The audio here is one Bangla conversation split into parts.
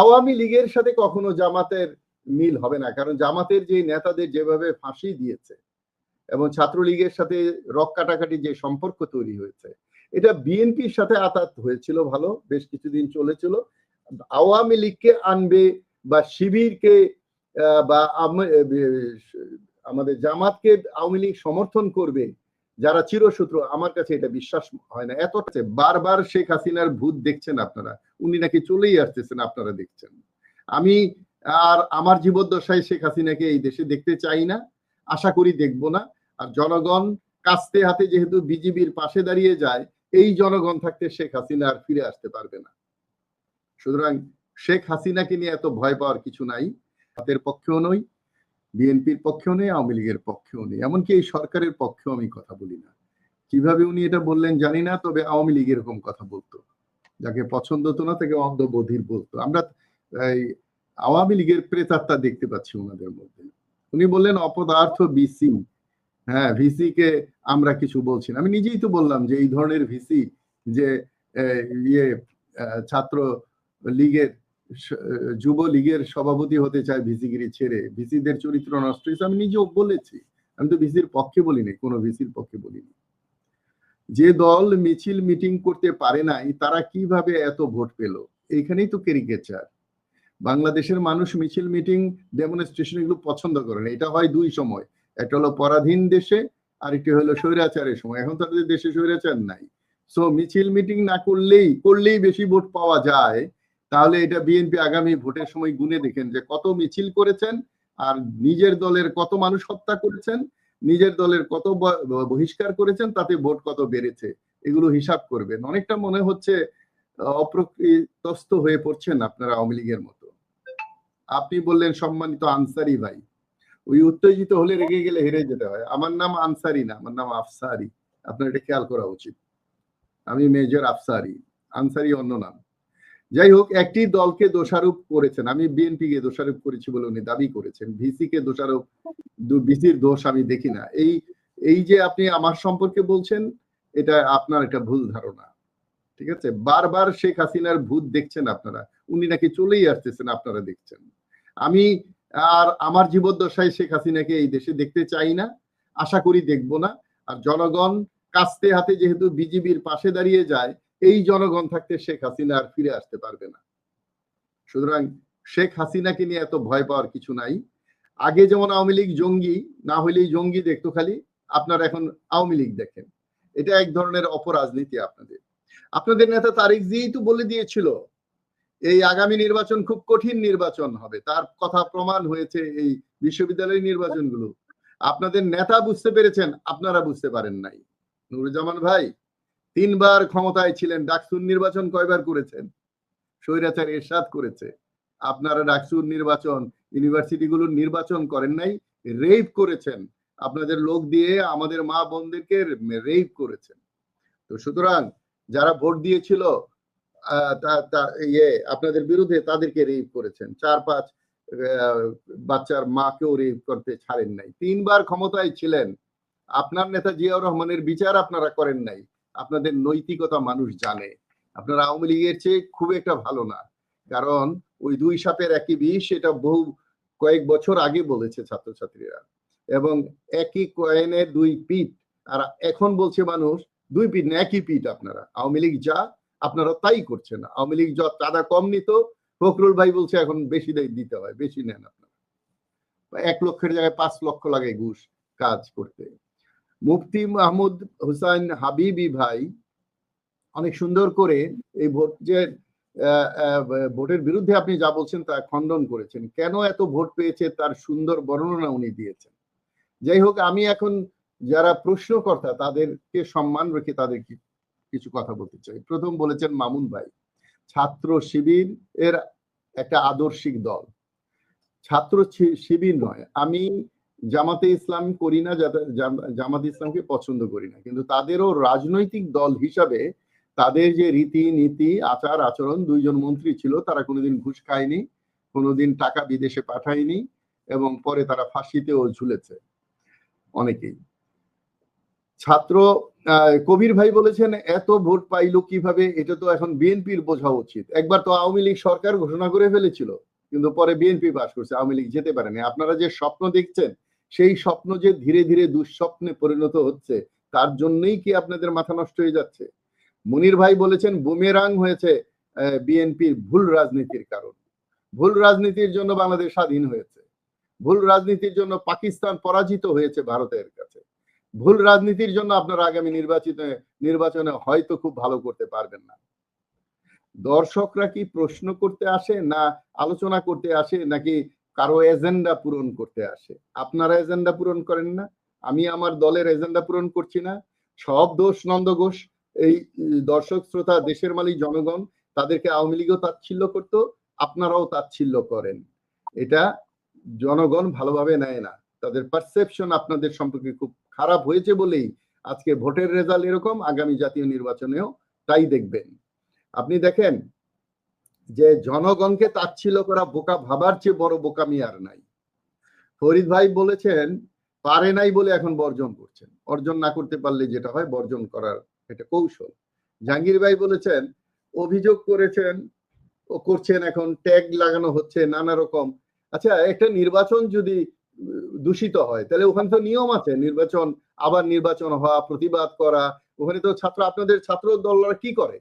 আওয়ামী লীগের সাথে কখনো জামাতের মিল হবে না। কারণ জামাতের যে নেতাদের যেভাবে ফাঁসি দিয়েছে এবং ছাত্রলীগের সাথে রক কাটাকাটি যে সম্পর্ক তৈরি হয়েছে, এটা বিএনপির সাথে আতাত হয়েছিল ভালো, বেশ কিছুদিন চলেছিল। আওয়ামী লীগকে আনবে বা শিবিরকে বা আমাদের জামাতকে আওয়ামী লীগ সমর্থন করবে যারা চিরশত্রু, আমার কাছে এটা বিশ্বাস হয় না। এত বারবার শেখ হাসিনার ভূত দেখছেন আপনারা, উনি নাকি চলেই আসতেছেন, আপনারা দেখছেন। আমি আর আমার জীবদ্দশায় শেখ হাসিনাকে এই দেশে দেখতে চাই না, আশা করি দেখব না। আর জনগণ কাস্তে হাতে যেহেতু বিজিবির পাশে দাঁড়িয়ে যায়, এই জনগণ থাকতে শেখ হাসিনা আর ফিরে আসতে পারবে না। সুতরাং শেখ হাসিনাকে নিয়ে এত ভয় পাওয়ার কিছু নাই, হাতের পক্ষেও নই। বিএনপির পক্ষেও নেই, আওয়ামী লীগের পক্ষেও নেই। এমনকি এই সরকারের পক্ষেও আমি কথা বলি না। কীভাবে উনি এটা বললেন জানি না, তবে আওয়ামী লীগ এরকম কথা বলতো। যাকে পছন্দ হতো না, তাকে অন্ধবধির বলতো। আমরা এই আওয়ামী লীগের প্রেতাত্মা দেখতে পাচ্ছি ওনাদের মধ্যে। উনি বললেন, অপদার্থ বিসি হ্যাঁ ভিসি কে আমরা কিছু বলছি না। আমি নিজেই তো বললাম যে এই ধরনের ভিসি যে ইয়ে ছাত্র লীগের যুব লীগের সভাপতি হতে চায় ভিসিগিরি ছেড়ে, ভিসিদের চরিত্র নষ্ট হয়েছে, আমি নিজেও বলেছি। আমি তো ভিসির পক্ষে বলিনি, কোনো ভিসির পক্ষে বলিনি। যে দল মিছিল মিটিং করতে পারে নাই, তারা কীভাবে এত ভোট পেল? এইখানেই তো কেরিকেচার বাংলাদেশের মানুষ মিছিল মিটিং ডেমনস্ট্রেশন এগুলো পছন্দ করে না। এটা হয় দুই সময়। একটা হলো পরাধীন দেশে আর একটি হলো স্বৈরাচারের সময়। এখন তাদের দেশে স্বৈরাচার নাই। সো মিছিল মিটিং না করলেই করলেই বেশি ভোট পাওয়া যায়। তাহলে এটা বিএনপি আগামী ভোটের সময় গুনে দেখেন যে কত মিছিল করেছেন আর নিজের দলের কত মানুষ হত্যা করেছেন, নিজের দলের কত বহিষ্কার করেছেন, তাতে ভোট কত বেড়েছে, এগুলো হিসাব করবেন। অনেকটা মনে হচ্ছে অপ্রকৃতস্থ হয়ে পড়ছেন আপনারা আওয়ামী লীগের মতো। আপনি বললেন সম্মানিত আনসারি ভাই। ওই উত্তেজিত হলে রেগে গেলে হেরে যেতে হয়। আমার নাম আনসারি না, আমার নাম আফসারি। আপনার এটা খেয়াল করা উচিত। আমি মেজর আফসারি। আনসারি অন্য নাম। যাই হোক একটি দলকে দোষারোপ করেছেন। আমি বিএনপি কে দোষারোপ করেছি বলে উনি দাবি করেছেন। ভিসি কে দোষারোপ ভিসির দোষ আমি দেখি না। এই এই যে আপনি আমার সম্পর্কে বলছেন, এটা আপনার একটা ভুল ধারণা। ঠিক আছে? বারবার শেখ হাসিনার ভূত দেখছেন আপনারা। উনি নাকি চলেই আসতেছেন, আপনারা দেখছেন। আমি আর আমার জীবদ্দশায় শেখ হাসিনাকে এই দেশে দেখতে চাই না, আশা করি দেখব না। আর জনগণ কাস্তে হাতে যেহেতু বিজিবির পাশে দাঁড়িয়ে যায় এই জনগণ থাকতে শেখ হাসিনা আর ফিরে আসতে পারবে না। সুতরাং শেখ হাসিনাকে নিয়ে এত ভয় পাওয়ার কিছু নাই। আগে যেমন আওয়ামী লীগ জঙ্গি, না হইলেই জঙ্গি দেখতো খালি। আপনারা এখন আওয়ামী লীগ দেখেন। এটা এক ধরনের অপরাজনীতি আপনাদের। আপনাদের নেতা তারিক জিই তো বলে দিয়েছিল, এই আগামী নির্বাচন খুব কঠিন নির্বাচন হবে। তার কথা প্রমাণ হয়েছে এই বিশ্ববিদ্যালয় নির্বাচনগুলো। আপনাদের নেতা বুঝতে পেরেছেন, আপনারা বুঝতে পারেন নাই। নুরুজ্জামান ভাই তিনবার ক্ষমতায় ছিলেন, ডাকসুর নির্বাচন কয়বার করেছেন? স্বৈরাচার এরশাদ করেছে। আপনারা ডাকসুর নির্বাচন, ইউনিভার্সিটিগুলোর নির্বাচন করেন নাই রেপ করেছেন। আপনাদের লোক দিয়ে আমাদের মা বোনদেরকে রেপ করেছেন। তো সুতরাং যারা ভোট দিয়েছিল ইয়ে আপনাদের বিরুদ্ধে তাদেরকে রেপ করেছেন। চার, পাঁচ বাচ্চার মাকেও রেপ করতে ছাড়েন নাই। তিনবার ক্ষমতায় ছিলেন। আপনার নেতা জিয়াউর রহমানের বিচার আপনারা করেন নাই। আপনাদের নৈতিকতা মানুষ জানে। আপনারা আওয়ামী লীগের চেয়ে খুব একটা ভালো না। কারণ ওই দুই সাপের একই বিষ এটা বহু কয়েক বছর আগে বলেছে ছাত্রছাত্রীরা। এবং একই কয়েনের দুই পিঠ, আর এখন বলছে মানুষ, দুই পিঠ না, একই পিঠ আপনারা। আওয়ামী লীগ যা, আপনারা তাই করছেন। আওয়ামী লীগ যা চাঁদা কম নিত, ফখরুল ভাই বলছে এখন বেশি দিতে হয়, বেশি নেন আপনারা। এক লক্ষের জায়গায় পাঁচ লক্ষ লাগে ঘুষ কাজ করতে। মুফতি মাহমুদ হুসাইন হাবিবি ভাই অনেক সুন্দর করে এই ভোট যে ভোটের বিরুদ্ধে আপনি যা বলছেন তা খণ্ডন করেছেন। কেন এত ভোট পেয়েছে তার সুন্দর বর্ণনা উনি দিয়েছেন। যাই হোক, আমি এখন যারা প্রশ্নকর্তা তাদেরকে সম্মান রেখে তাদের কিছু কথা বলতে চাই। প্রথম বলেছেন মামুন ভাই, ছাত্র শিবির এর একটা আদর্শিক দল। ছাত্র শিবির নয়, আমি জামাতে ইসলাম করি না জামাতে ইসলামকে পছন্দ করি না। কিন্তু তাদেরও রাজনৈতিক দল হিসাবে তাদের যে রীতি নীতি আচার, আচরণ, দুইজন মন্ত্রী ছিল, তারা কোনোদিন ঘুষ খায়নি, কোনোদিন টাকা বিদেশে পাঠায়নি এবং পরে তারা ফাঁসিতেও ঝুলেছে অনেকেই। ছাত্র কবির ভাই বলেছেন, এত ভোট পাইলো কীভাবে? এটা তো এখন বিএনপির বোঝা উচিত। একবার তো আওয়ামী লীগ সরকার ঘোষণা করে ফেলেছিল, কিন্তু পরে বিএনপি পাশ করছে। আওয়ামী লীগ যেতে পারেনি। আপনারা যে স্বপ্ন দেখছেন সেই স্বপ্ন যে ধীরে ধীরে দুঃস্বপ্নে পরিণত হচ্ছে, তার জন্যই কি আপনাদের মাথা নষ্ট হয়ে যাচ্ছে? মুনির ভাই বলেছেন, বুমেরাং হয়েছে বিএনপির ভুল রাজনীতির কারণ। ভুল রাজনীতির জন্য বাংলাদেশ স্বাধীন হয়েছে। ভুল রাজনীতির জন্য পাকিস্তান পরাজিত হয়েছে ভারতের কাছে। ভুল রাজনীতির জন্য আপনারা আগামী নির্বাচিত, নির্বাচনে হয়তো খুব ভালো করতে পারবেন না। দর্শকরা কি প্রশ্ন করতে আসে না আলোচনা করতে আসে, নাকি কারও এজেন্ডা পূরণ করতে আসে। আপনারা এজেন্ডা পূরণ করেন না, আমি আমার দলের এজেন্ডা পূরণ করছি না। সব দোষ নন্দ ঘোষ, এই দর্শক শ্রোতা, দেশের মালিক, জনগণ, তাদেরকে আওয়ামী লীগও তাচ্ছিল্য করতো, আপনারাও তাচ্ছিল্য করেন। এটা জনগণ ভালোভাবে নেয় না। তাদের পারসেপশন আপনাদের সম্পর্কে খুব খারাপ হয়েছে বলেই আজকে ভোটের রেজাল্ট এরকম, আগামী জাতীয় নির্বাচনেও তাই দেখবেন। আপনি দেখেন যে জনগণকে তাচ্ছিল করা বোকা, ভাবার চেয়ে বড় বোকামি আর নাই। ফরিদ ভাই বলেছেন, পারে নাই বলে এখন বর্জন করছেন। অর্জন না করতে পারলে যেটা হয়, বর্জন করার এটা কৌশল। জাহাঙ্গীর ভাই বলেছেন, অভিযোগ করেছেন, ও করছেন এখন, ট্যাগ লাগানো হচ্ছে, নানা রকম। আচ্ছা একটা নির্বাচন যদি দূষিত হয়, তাহলে ওখানে তো নিয়ম আছে, নির্বাচন, আবার নির্বাচন হওয়া, প্রতিবাদ করা। ওখানে তো ছাত্র, আপনাদের ছাত্র দলরা কি করে?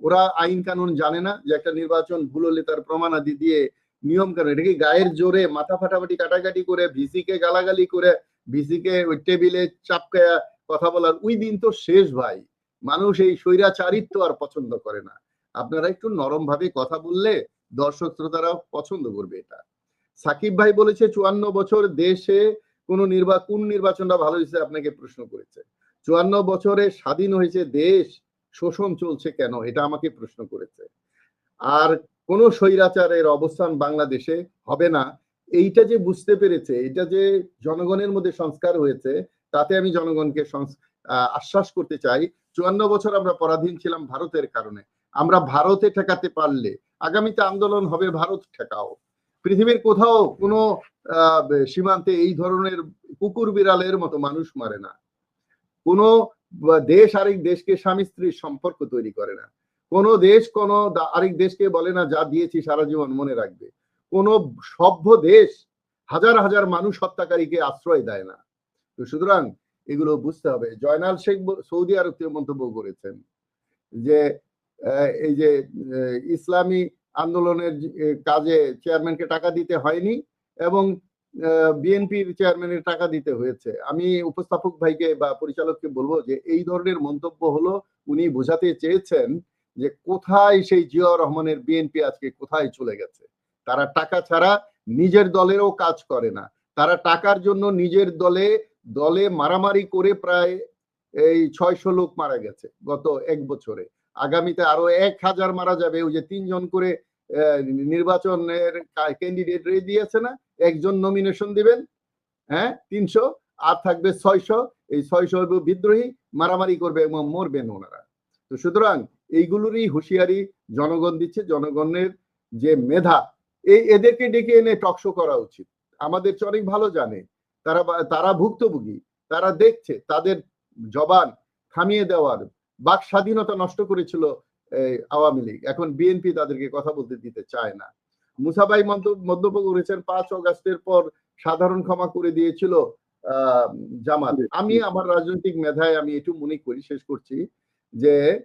ওরা আইন কানুন জানে না যে একটা নির্বাচন ভুল হলে তার প্রমাণাদি দিয়ে নিয়ম কানুন। এটা কি গায়ের জোরে মাথা ফাটাফাটি কাটাকাটি করে ভিসি কে গালাগালি করে ভিসি কে ওই টেবিলে চাপকায়া কথা বলার? ওই দিন তো শেষ ভাই। মানুষ এই স্বৈরাচারিত্ব আর পছন্দ করে না। আপনারা একটু নরম ভাবে কথা বললে দর্শক শ্রোতারাও পছন্দ করবে এটা। সাকিব ভাই বলেছে, চুয়ান্ন বছর দেশে কোন নির্বাচন কোন নির্বাচনটা ভালো হয়েছে? আপনাকে প্রশ্ন করেছে। চুয়ান্ন বছরে স্বাধীন হয়েছে দেশ শোষণ চলছে কেন? এটা আমাকে প্রশ্ন করেছে। আর কোন স্বৈরাচারের অবস্থান বাংলাদেশে হবে না। এইটা যে বুঝতে পেরেছে এটা যে জনগণের মধ্যে সংস্কার হয়েছে, তাতে আমি জনগণকে আশ্বাস করতে চাই। চুয়ান্ন বছর আমরা পরাধীন ছিলাম ভারতের কারণে। আমরা ভারতে ঠেকাতে পারলে, আগামীতে আন্দোলন হবে ভারত ঠেকাও। পৃথিবীর কোথাও কোনো সীমান্তে এই ধরনের কুকুর বিড়ালের মতো মানুষ মারে না। কোনো দেশ আরেক দেশকে স্বামী স্ত্রীর সম্পর্ক তৈরি করে না। কোন দেশ কোন আরেক দেশকে বলে না, যা দিয়েছি সারা জীবন মনে রাখবে। কোন সভ্য দেশ হাজার হাজার মানুষ হত্যাকারীকে আশ্রয় দেয় না। তো সুতরাং এগুলো বুঝতে হবে। জয়নাল শেখ সৌদি আরব থেকে মন্তব্য করেছেন যে এই যে ইসলামী আন্দোলনের কাজে চেয়ারম্যানকে টাকা দিতে হয়নি এবং বিএনপির চেয়ারম্যানের টাকা দিতে হয়েছে। আমি উপস্থাপক ভাইকে বা পরিচালককে বলব যে, এই ধরনের মন্তব্য হলো, উনি বোঝাতে চেয়েছেন যে, কোথায় সেই জিয়াউর রহমানের বিএনপি আজকে কোথায় চলে গেছে? তারা টাকা ছাড়া নিজের দলেরও কাজ করে না। তারা টাকার জন্য নিজের দলে দলে মারামারি করে প্রায় এই ছয়শো লোক মারা গেছে গত এক বছরে। আগামীতে আরও এক হাজার মারা যাবে। ওই যে তিনজন করে নির্বাচনের ক্যান্ডিডেট দিয়েছে না, একজন নমিনেশন দিবেন হ্যাঁ তিনশো, আর থাকবে ছয়শো, এই ছয়শো বিদ্রোহী, মারামারি করবে এবং মরবেন ওনারা। তো সুতরাং এইগুলোরই হুঁশিয়ারি জনগণ দিচ্ছে, জনগণের যে মেধা, এই এদেরকে ডেকে এনে টকশো করা উচিত। আমাদের অনেক ভালো জানে, তারা তারা ভুক্তভোগী, তারা দেখছে, তাদের জবান থামিয়ে দেওয়ার বাক স্বাধীনতা নষ্ট করেছিল আওয়ামী লীগ। এখন বিএনপি তাদেরকে কথা বলতে দিতে চায় না। মুসাবাই মন্ত- মন্তব্য করেছেন পাঁচ অগাস্টের পর সাধারণ ক্ষমা করে দিয়েছিল জামাত। আমি আমার রাজনৈতিক মেধায় আমি একটু মনে করি, শেষ করছি, যে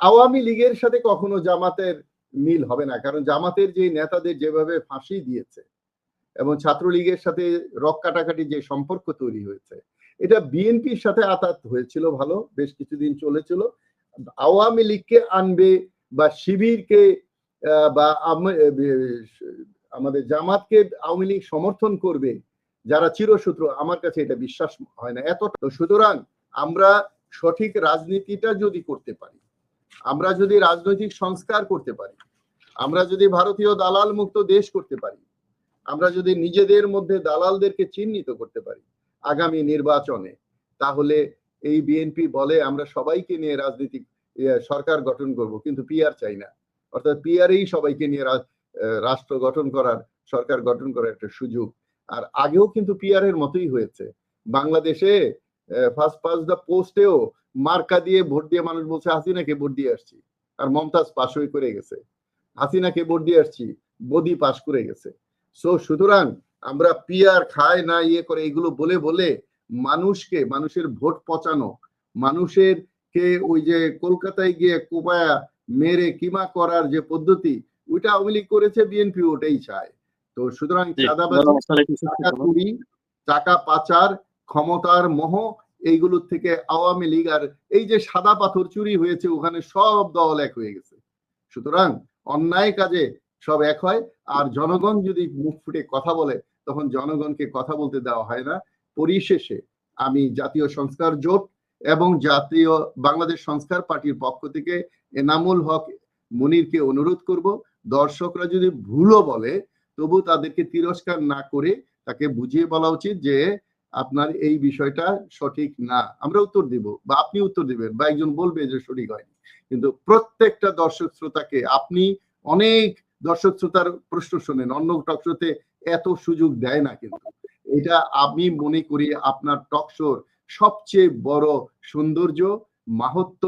আওয়ামী লীগের সাথে কখনো জামাতের মিল হবে না। কারণ জামাতের যে নেতাদের যেভাবে ফাঁসি দিয়েছে এবং ছাত্রলীগের সাথে রক কাটাকাটি যে সম্পর্ক তৈরি হয়েছে, এটা বিএনপির সাথে আতাত হয়েছিল ভালো, বেশ কিছুদিন চলেছিল। আওয়ামী লীগকে আনবে বা শিবিরকে বা আমাদের জামাতকে আওয়ামী লীগ সমর্থন করবে, যারা চিরশত্রু, আমার কাছে এটা বিশ্বাস হয় না এত সুতরাং আমরা সঠিক রাজনীতিটা যদি করতে পারি, আমরা যদি রাজনৈতিক সংস্কার করতে পারি, আমরা যদি ভারতীয় দালাল মুক্ত দেশ করতে পারি, আমরা যদি নিজেদের মধ্যে দালালদেরকে চিহ্নিত করতে পারি আগামী নির্বাচনে, তাহলে এই বিএনপি বলে আমরা সবাইকে নিয়ে রাজনীতিক সরকার গঠন করব, কিন্তু পিআর চাই না। অর্থাৎ পিআরই সবাইকে নিয়ে রাষ্ট্র গঠন করার, সরকার গঠন করার একটা সুযোগ। আর আগেও কিন্তু পিআর এর মতোই হয়েছে। বাংলাদেশে ফার্স্ট পাস দ্য পোস্টেও মার্কা দিয়ে ভোট দিয়ে মানুষ বলছে, হাসিনাকে ভোট দিয়ে আসছি। আর মমতাজ পাশ হয়ে করে গেছে। হাসিনাকে ভোট দিয়ে আসছি, বদি পাশ করে গেছে। সো সুতরাং আমরা পিয়ার খায় না ইয়ে করে, এগুলো বলে বলে মানুষকে মানুষের ভোট পচানো মানুষের কে ওই যে কলকাতায় গিয়ে কোপায়া মেরে কিমা করার যে পদ্ধতি ওইটা আওয়ামী লীগ করেছে বিএনপি ওটাই চায়। তো সুতরাং চাঁদাবাজি টাকা পাচার ক্ষমতার মোহ এইগুলোর থেকে আওয়ামী লীগ আর এই যে সাদা পাথর চুরি হয়েছে ওখানে সব দল এক হয়ে গেছে। সুতরাং অন্যায় কাজে সব এক হয় আর জনগণ যদি মুখ ফুটে কথা বলে তখন জনগণকে কথা বলতে দেওয়া হয় না। পরিশেষে আমি জাতীয় সংস্কার জোট এবং জাতীয় বাংলাদেশ সংস্কার পার্টির পক্ষ থেকে এনামুল হক মনিরকে অনুরোধ করব, দর্শকরা যদি ভুলও বলে, তবু তাদেরকে তিরস্কার না করে তাকে বুঝিয়ে বলা উচিত যে আপনার এই বিষয়টা সঠিক না। আমরা উত্তর দিব বা আপনি উত্তর দিবেন বা একজন বলবে যে সঠিক হয়নি। কিন্তু প্রত্যেকটা দর্শক শ্রোতাকে আপনি অনেক দর্শক শ্রোতার প্রশ্ন শোনেন, অন্য টক শোতে এত সুযোগ দেয় না কিন্তু। এটা আমি মনে করি আপনার টক শোর সবচেয়ে বড় সৌন্দর্য মাহাত্ম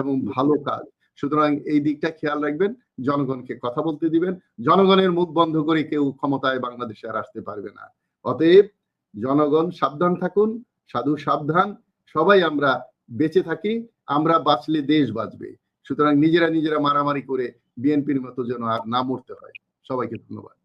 এবং ভালো কাজ। সুতরাং এই দিকটা খেয়াল রাখবেন জনগণকে কথা বলতে দিবেন জনগণের মুখ বন্ধ করে কেউ ক্ষমতায় বাংলাদেশে আর আসতে পারবে না। অতএব জনগণ সাবধান থাকুন সাধু সাবধান সবাই আমরা বেঁচে থাকি আমরা বাঁচলে দেশ বাঁচবে। সুতরাং নিজেরা নিজেরা মারামারি করে বিএনপির মতো যেন আর না মরতে হয়। সবাইকে ধন্যবাদ।